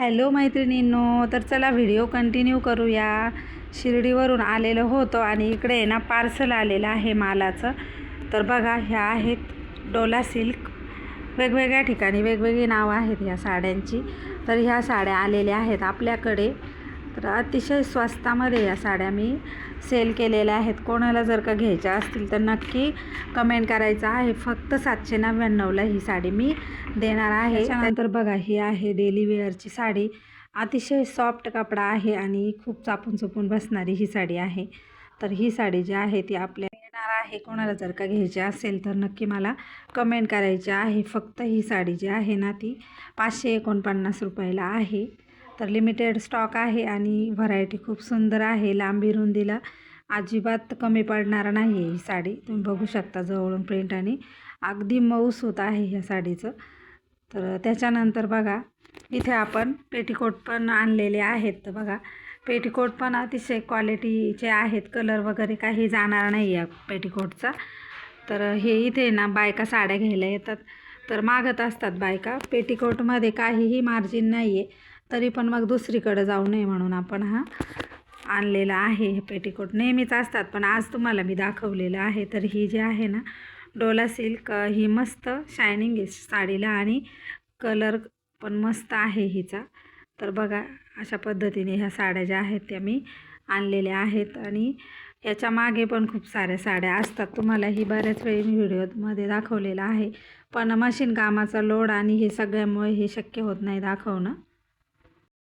Hello मैत्रिणींनो तर चला व्हिडिओ कंटिन्यू करूया. शिर्डीवरून आलेलो होतो आणि इकडे आहे ना पार्सल आलेलं आहे मालाचं. तर बघा ह्या आहेत डोला सिल्क. वेगवेगळ्या ठिकाणी वेगवेगळी नावं आहेत ह्या साड्यांची. तर ह्या साड्या आलेल्या आहेत आपल्याकडे. तर अतिशय स्वस्तामध्ये या साड्या मी सेल केलेल्या आहेत. कोणाला जर का घ्यायच्या असतील तर नक्की कमेंट करायचं आहे. फक्त सातशे नव्याण्णवला ही साडी मी देणार आहे. त्यानंतर बघा ही आहे डेली वेअरची साडी. अतिशय सॉफ्ट कपडा आहे आणि खूप चापून चुपून बसणारी ही साडी आहे. तर ही साडी जी आहे ती आपल्या येणार आहे. कोणाला जर का घ्यायची असेल तर नक्की मला कमेंट करायची आहे. फक्त ही साडी जी आहे ना ती पाचशे एकोणपन्नास रुपयाला आहे. तर लिमिटेड स्टॉक आहे आणि व्हरायटी खूप सुंदर आहे. लांबी रुंदीला अजिबात कमी पडणार नाही आहे ही साडी. तुम्ही बघू शकता जवळून प्रिंट आणि अगदी मऊसूत आहे ह्या साडीचं. तर त्याच्यानंतर बघा इथे आपण पेटीकोट पण आणलेले आहेत. तर बघा पेटीकोट पण अतिशय क्वालिटीचे आहेत. कलर वगैरे काही जाणार नाही या पेटीकोटचा तर हे इथे ना बायका साड्या घ्यायला येतात. तर मागत असतात बायका. पेटीकोटमध्ये काहीही मार्जिन नाही आहे तरी पण मग दुसरीकडे जाऊ नये म्हणून आपण हा आणलेला आहे हे पेटीकोट. नेहमीच असतात पण आज तुम्हाला मी दाखवलेलं आहे. तर ही जी आहे ना डोला सिल्क ही मस्त शायनिंग आहे साडीला आणि कलर पण मस्त आहे हिचा. तर बघा अशा पद्धतीने ह्या साड्या ज्या आहेत त्या मी आणलेल्या आहेत आणि याच्या मागे पण खूप साऱ्या साड्या असतात. तुम्हाला ही बऱ्याच वेळी मी व्हिडिओमध्ये दाखवलेलं आहे. पण मशीन कामाचा लोड आणि हे सगळ्यामुळे हे शक्य होत नाही दाखवणं.